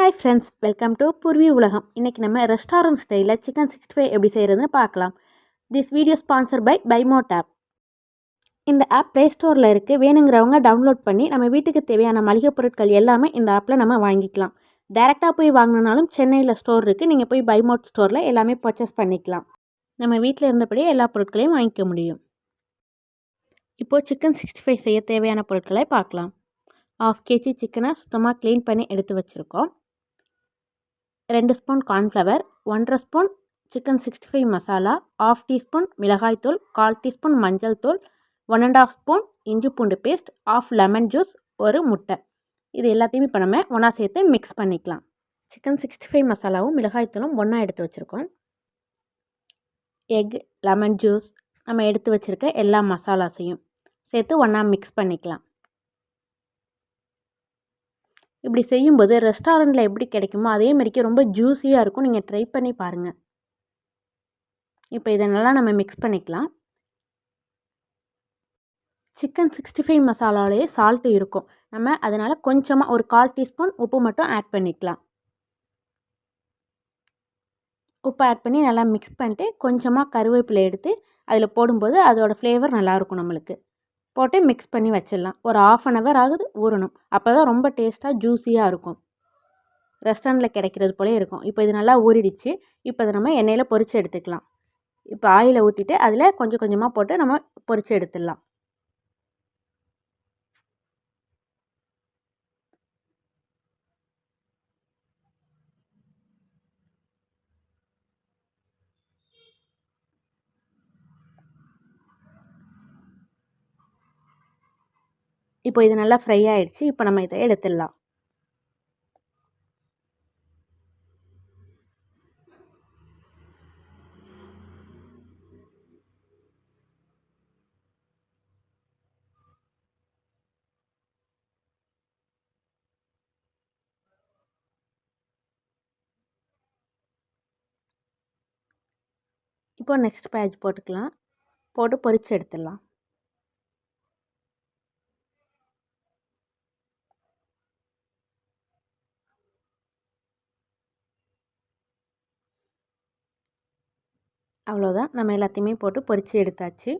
Hi friends welcome to Poorvi உலகம் இன்றைக்கி நம்ம ரெஸ்டாரண்ட் ஸ்டைலில் சிக்கன் சிக்ஸ்டி ஃபைவ் எப்படி செய்கிறதுன்னு பார்க்கலாம். திஸ் வீடியோ ஸ்பான்சர் பை பைமோட் ஆப் இந்த ஆப் ப்ளே ஸ்டோரில் இருக்குது வேணுங்கிறவங்க டவுன்லோட் பண்ணி நம்ம வீட்டுக்கு தேவையான மளிகை பொருட்கள் எல்லாமே இந்த ஆப்பில் நம்ம வாங்கிக்கலாம். டேரெக்டாக போய் வாங்கினாலும் சென்னையில் ஸ்டோர் இருக்குது நீங்கள் போய் பைமோட் ஸ்டோரில் எல்லாமே பர்ச்சேஸ் பண்ணிக்கலாம். நம்ம வீட்டில் இருந்தபடியே எல்லா பொருட்களையும் வாங்கிக்க முடியும். இப்போது சிக்கன் சிக்ஸ்டி ஃபைவ் செய்ய தேவையான பொருட்களை பார்க்கலாம். ஆஃப் கேஜி சிக்கனை சுத்தமாக க்ளீன் பண்ணி எடுத்து வச்சுருக்கோம். ரெண்டு ஸ்பூன் கார்ன்ஃப்ளவர் ஒன்றரை spoon chicken sixty five masala half teaspoon மிளகாய்த்தூள் கால் டீஸ்பூன் மஞ்சள் தூள் ஒன் அண்ட் ஆஃப் ஸ்பூன் இஞ்சி பூண்டு பேஸ்ட் ஆஃப் லெமன் ஜூஸ் ஒரு முட்டை. இது எல்லாத்தையுமே இப்போ நம்ம ஒன்றா சேர்த்து மிக்ஸ் பண்ணிக்கலாம். சிக்கன் சிக்ஸ்டி ஃபைவ் மசாலாவும் மிளகாய்த்தூளும் ஒன்றா எடுத்து வச்சுருக்கோம். எக் லெமன் ஜூஸ் நம்ம எடுத்து வச்சுருக்க எல்லா மசாலாஸையும் சேர்த்து ஒன்றா மிக்ஸ் பண்ணிக்கலாம். இப்படி செய்யும்போது ரெஸ்டாரண்ட்டில் எப்படி கிடைக்குமோ அதே மாதிரிக்கே ரொம்ப ஜூஸியாக இருக்கும். நீங்கள் ட்ரை பண்ணி பாருங்கள் இப்போ இதை நல்லா நம்ம மிக்ஸ் பண்ணிக்கலாம். சிக்கன் சிக்ஸ்டி ஃபைவ் மசாலாலேயே சால்ட்டு இருக்கும். நம்ம அதனால் கொஞ்சமாக ஒரு கால் டீஸ்பூன் உப்பு மட்டும் ஆட் பண்ணிக்கலாம். உப்பு ஆட் பண்ணி நல்லா மிக்ஸ் பண்ணிட்டு கொஞ்சமாக கருவேப்பிலை எடுத்து அதில் போடும்போது அதோடய ஃப்ளேவர் நல்லாயிருக்கும் நம்மளுக்கு. போட்டு மிக்ஸ் பண்ணி வச்சிடலாம். ஒரு ஆஃப் அன் ஹவர் ஆகுது ஊறணும். அப்போ தான் ரொம்ப டேஸ்ட்டாக ஜூஸியாக இருக்கும். ரெஸ்டாரண்ட்டில் கிடைக்கிறது போலே இருக்கும். இப்போ இது நல்லா ஊறிடுச்சு. இப்போ இதை நம்ம எண்ணெயில் பொரித்து எடுத்துக்கலாம். இப்போ ஆயிலை ஊற்றிட்டு அதில் கொஞ்சம் கொஞ்சமாக போட்டு நம்ம பொரித்து எடுத்துடலாம். இப்போ இது நல்லா ஃப்ரை ஆகிடுச்சு இப்போ நம்ம இதை எடுத்துடலாம். இப்போ நெக்ஸ்ட் பேஜ் போட்டுக்கலாம். போட்டு பொரித்து எடுத்துடலாம். அவ்வளோதான். நம்ம எல்லாத்தையுமே போட்டு பொரித்து எடுத்தாச்சு.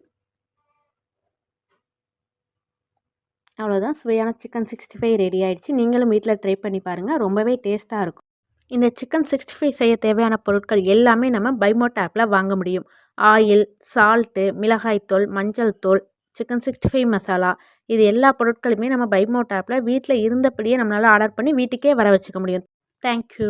அவ்வளோதான். சுவையான சிக்கன் சிக்ஸ்டி ஃபைவ் ரெடி ஆகிடுச்சு நீங்களும் வீட்டில் ட்ரை பண்ணி பாருங்கள் ரொம்பவே டேஸ்ட்டாக இருக்கும். இந்த சிக்கன் சிக்ஸ்டி ஃபைவ் செய்ய தேவையான பொருட்கள் எல்லாமே நம்ம பைமோட் ஆப்பில் வாங்க முடியும். ஆயில் சால்ட்டு மிளகாய்த்தூள் மஞ்சள் தூள் சிக்கன் சிக்ஸ்டி ஃபைவ் மசாலா இது எல்லா பொருட்களுமே நம்ம பைமோட் ஆப்பில் வீட்டில் இருந்தபடியே நம்மளால் ஆர்டர் பண்ணி வீட்டுக்கே வர வச்சுக்க முடியும். தேங்க்யூ.